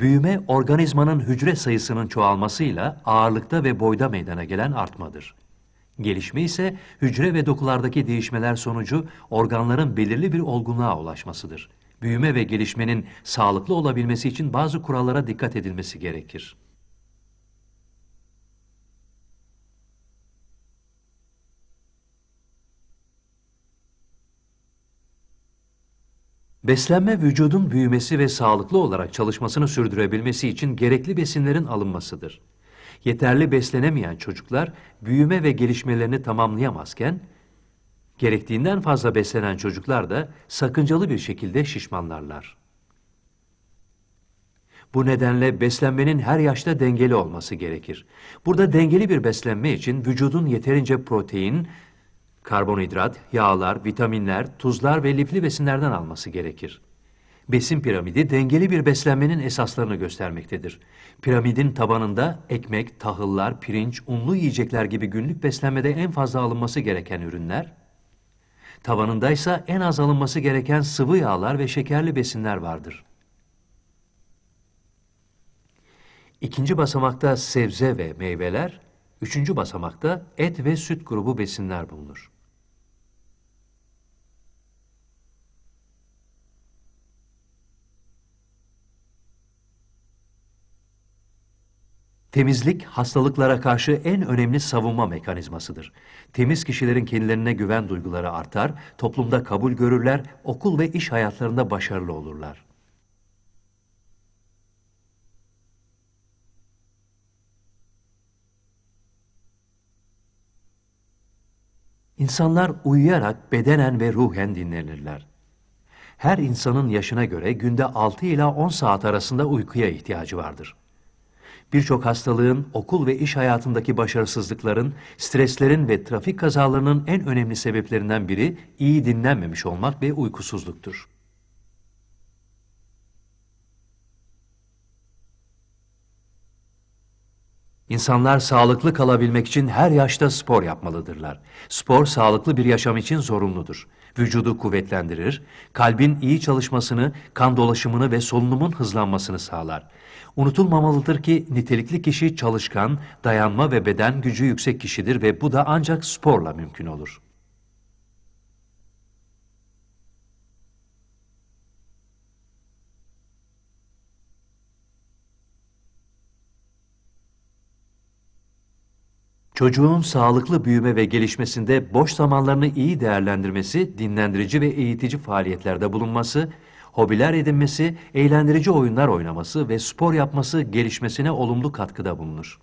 Büyüme, organizmanın hücre sayısının çoğalmasıyla ağırlıkta ve boyda meydana gelen artmadır. Gelişme ise hücre ve dokulardaki değişmeler sonucu organların belirli bir olgunluğa ulaşmasıdır. Büyüme ve gelişmenin sağlıklı olabilmesi için bazı kurallara dikkat edilmesi gerekir. Beslenme vücudun büyümesi ve sağlıklı olarak çalışmasını sürdürebilmesi için gerekli besinlerin alınmasıdır. Yeterli beslenemeyen çocuklar büyüme ve gelişmelerini tamamlayamazken, gerektiğinden fazla beslenen çocuklar da sakıncalı bir şekilde şişmanlarlar. Bu nedenle beslenmenin her yaşta dengeli olması gerekir. Burada dengeli bir beslenme için vücudun yeterince protein, karbonhidrat, yağlar, vitaminler, tuzlar ve lifli besinlerden alması gerekir. Besin piramidi dengeli bir beslenmenin esaslarını göstermektedir. Piramidin tabanında ekmek, tahıllar, pirinç, unlu yiyecekler gibi günlük beslenmede en fazla alınması gereken ürünler, tavanındaysa en az alınması gereken sıvı yağlar ve şekerli besinler vardır. İkinci basamakta sebze ve meyveler, üçüncü basamakta et ve süt grubu besinler bulunur. Temizlik, hastalıklara karşı en önemli savunma mekanizmasıdır. Temiz kişilerin kendilerine güven duyguları artar, toplumda kabul görürler, okul ve iş hayatlarında başarılı olurlar. İnsanlar uyuyarak bedenen ve ruhen dinlenirler. Her insanın yaşına göre günde 6 ila 10 saat arasında uykuya ihtiyacı vardır. Birçok hastalığın, okul ve iş hayatındaki başarısızlıkların, streslerin ve trafik kazalarının en önemli sebeplerinden biri iyi dinlenmemiş olmak ve uykusuzluktur. İnsanlar sağlıklı kalabilmek için her yaşta spor yapmalıdırlar. Spor sağlıklı bir yaşam için zorunludur. Vücudu kuvvetlendirir, kalbin iyi çalışmasını, kan dolaşımını ve solunumun hızlanmasını sağlar. Unutulmamalıdır ki nitelikli kişi çalışkan, dayanma ve beden gücü yüksek kişidir ve bu da ancak sporla mümkün olur. Çocuğun sağlıklı büyüme ve gelişmesinde boş zamanlarını iyi değerlendirmesi, dinlendirici ve eğitici faaliyetlerde bulunması, hobiler edinmesi, eğlendirici oyunlar oynaması ve spor yapması gelişmesine olumlu katkıda bulunur.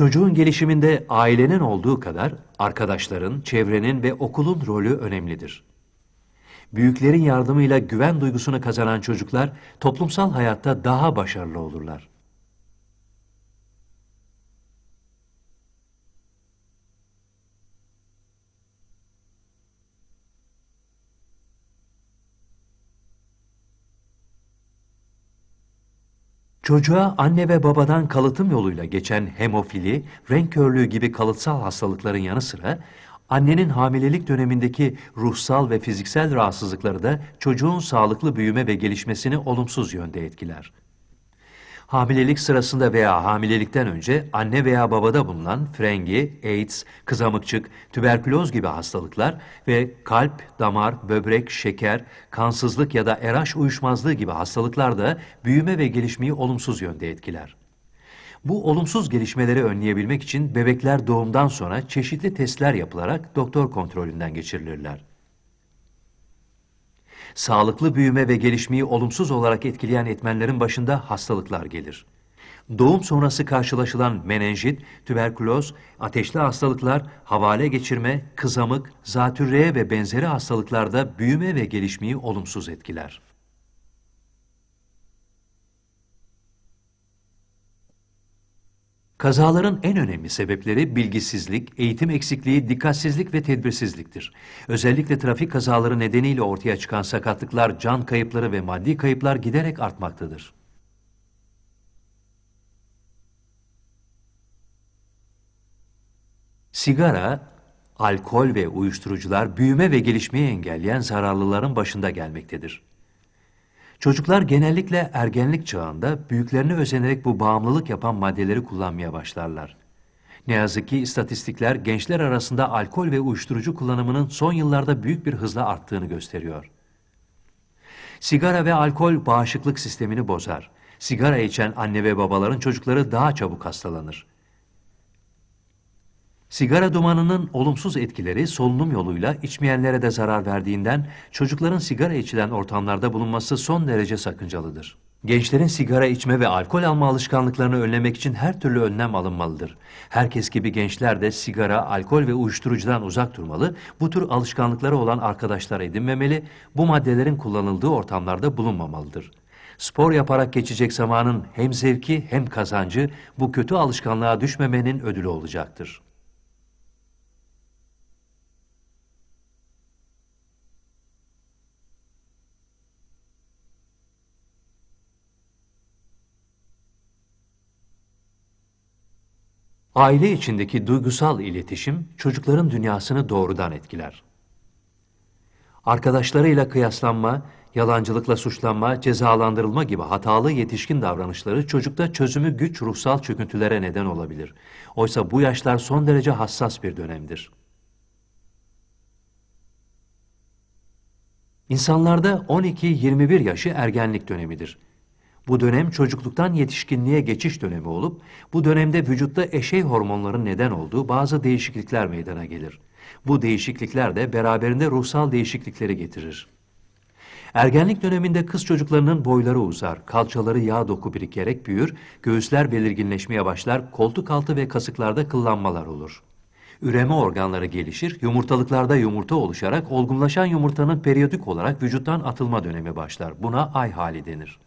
Çocuğun gelişiminde ailenin olduğu kadar arkadaşların, çevrenin ve okulun rolü önemlidir. Büyüklerin yardımıyla güven duygusunu kazanan çocuklar toplumsal hayatta daha başarılı olurlar. Çocuğa anne ve babadan kalıtım yoluyla geçen hemofili, renk körlüğü gibi kalıtsal hastalıkların yanı sıra, annenin hamilelik dönemindeki ruhsal ve fiziksel rahatsızlıkları da çocuğun sağlıklı büyüme ve gelişmesini olumsuz yönde etkiler. Hamilelik sırasında veya hamilelikten önce anne veya babada bulunan frengi, AIDS, kızamıkçık, tüberküloz gibi hastalıklar ve kalp, damar, böbrek, şeker, kansızlık ya da RH uyuşmazlığı gibi hastalıklar da büyüme ve gelişmeyi olumsuz yönde etkiler. Bu olumsuz gelişmeleri önleyebilmek için bebekler doğumdan sonra çeşitli testler yapılarak doktor kontrolünden geçirilirler. Sağlıklı büyüme ve gelişmeyi olumsuz olarak etkileyen etmenlerin başında hastalıklar gelir. Doğum sonrası karşılaşılan menenjit, tüberküloz, ateşli hastalıklar, havale geçirme, kızamık, zatürreye ve benzeri hastalıklarda büyüme ve gelişmeyi olumsuz etkiler. Kazaların en önemli sebepleri bilgisizlik, eğitim eksikliği, dikkatsizlik ve tedbirsizliktir. Özellikle trafik kazaları nedeniyle ortaya çıkan sakatlıklar, can kayıpları ve maddi kayıplar giderek artmaktadır. Sigara, alkol ve uyuşturucular büyüme ve gelişmeyi engelleyen zararlıların başında gelmektedir. Çocuklar genellikle ergenlik çağında büyüklerine özenerek bu bağımlılık yapan maddeleri kullanmaya başlarlar. Ne yazık ki istatistikler gençler arasında alkol ve uyuşturucu kullanımının son yıllarda büyük bir hızla arttığını gösteriyor. Sigara ve alkol bağışıklık sistemini bozar. Sigara içen anne ve babaların çocukları daha çabuk hastalanır. Sigara dumanının olumsuz etkileri solunum yoluyla içmeyenlere de zarar verdiğinden çocukların sigara içilen ortamlarda bulunması son derece sakıncalıdır. Gençlerin sigara içme ve alkol alma alışkanlıklarını önlemek için her türlü önlem alınmalıdır. Herkes gibi gençler de sigara, alkol ve uyuşturucudan uzak durmalı, bu tür alışkanlıkları olan arkadaşlar edinmemeli, bu maddelerin kullanıldığı ortamlarda bulunmamalıdır. Spor yaparak geçecek zamanın hem zevki hem kazancı bu kötü alışkanlığa düşmemenin ödülü olacaktır. Aile içindeki duygusal iletişim çocukların dünyasını doğrudan etkiler. Arkadaşlarıyla kıyaslanma, yalancılıkla suçlanma, cezalandırılma gibi hatalı yetişkin davranışları çocukta çözümü güç ruhsal çöküntülere neden olabilir. Oysa bu yaşlar son derece hassas bir dönemdir. İnsanlarda 12-21 yaşı ergenlik dönemidir. Bu dönem çocukluktan yetişkinliğe geçiş dönemi olup, bu dönemde vücutta eşey hormonların neden olduğu bazı değişiklikler meydana gelir. Bu değişiklikler de beraberinde ruhsal değişiklikleri getirir. Ergenlik döneminde kız çocuklarının boyları uzar, kalçaları yağ doku birikerek büyür, göğüsler belirginleşmeye başlar, koltuk altı ve kasıklarda kıllanmalar olur. Üreme organları gelişir, yumurtalıklarda yumurta oluşarak olgunlaşan yumurtanın periyodik olarak vücuttan atılma dönemi başlar. Buna ay hali denir.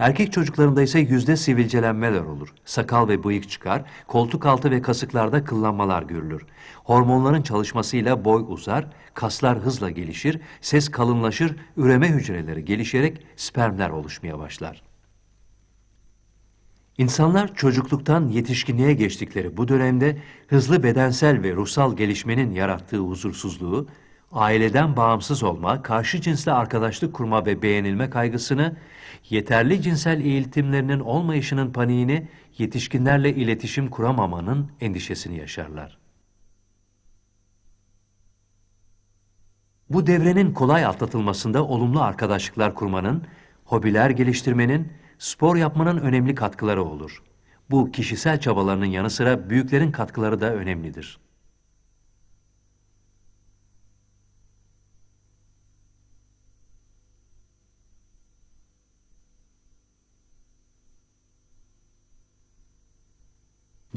Erkek çocuklarında ise yüzde sivilcelenmeler olur. Sakal ve bıyık çıkar, koltuk altı ve kasıklarda kıllanmalar görülür. Hormonların çalışmasıyla boy uzar, kaslar hızla gelişir, ses kalınlaşır, üreme hücreleri gelişerek spermler oluşmaya başlar. İnsanlar çocukluktan yetişkinliğe geçtikleri bu dönemde hızlı bedensel ve ruhsal gelişmenin yarattığı huzursuzluğu, aileden bağımsız olma, karşı cinsle arkadaşlık kurma ve beğenilme kaygısını, yeterli cinsel eğitimlerinin olmayışının paniğini, yetişkinlerle iletişim kuramamanın endişesini yaşarlar. Bu devrenin kolay atlatılmasında olumlu arkadaşlıklar kurmanın, hobiler geliştirmenin, spor yapmanın önemli katkıları olur. Bu kişisel çabalarının yanı sıra büyüklerin katkıları da önemlidir.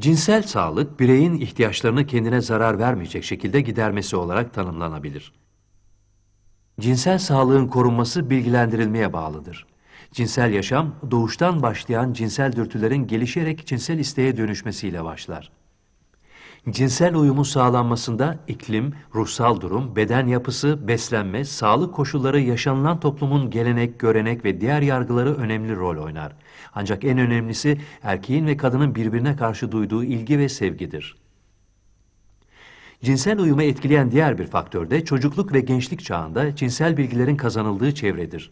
Cinsel sağlık, bireyin ihtiyaçlarını kendine zarar vermeyecek şekilde gidermesi olarak tanımlanabilir. Cinsel sağlığın korunması bilgilendirilmeye bağlıdır. Cinsel yaşam, doğuştan başlayan cinsel dürtülerin gelişerek cinsel isteğe dönüşmesiyle başlar. Cinsel uyumun sağlanmasında iklim, ruhsal durum, beden yapısı, beslenme, sağlık koşulları yaşanılan toplumun gelenek, görenek ve diğer yargıları önemli rol oynar. Ancak en önemlisi erkeğin ve kadının birbirine karşı duyduğu ilgi ve sevgidir. Cinsel uyumu etkileyen diğer bir faktör de çocukluk ve gençlik çağında cinsel bilgilerin kazanıldığı çevredir.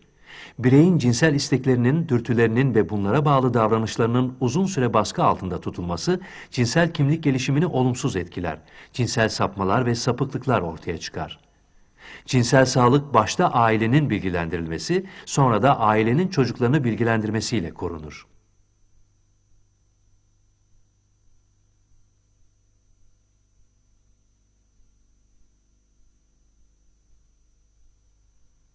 Bireyin cinsel isteklerinin, dürtülerinin ve bunlara bağlı davranışlarının uzun süre baskı altında tutulması cinsel kimlik gelişimini olumsuz etkiler. Cinsel sapmalar ve sapıklıklar ortaya çıkar. Cinsel sağlık başta ailenin bilgilendirilmesi, sonra da ailenin çocuklarını bilgilendirmesiyle korunur.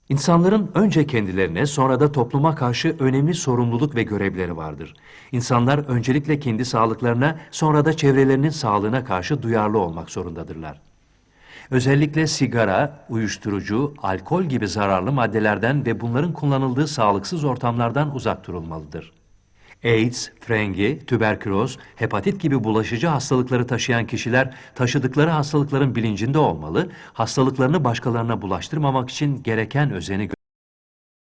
İnsanların önce kendilerine sonra da topluma karşı önemli sorumluluk ve görevleri vardır. İnsanlar öncelikle kendi sağlıklarına sonra da çevrelerinin sağlığına karşı duyarlı olmak zorundadırlar. Özellikle sigara, uyuşturucu, alkol gibi zararlı maddelerden ve bunların kullanıldığı sağlıksız ortamlardan uzak durulmalıdır. AIDS, frengi, tüberküloz, hepatit gibi bulaşıcı hastalıkları taşıyan kişiler taşıdıkları hastalıkların bilincinde olmalı, hastalıklarını başkalarına bulaştırmamak için gereken özeni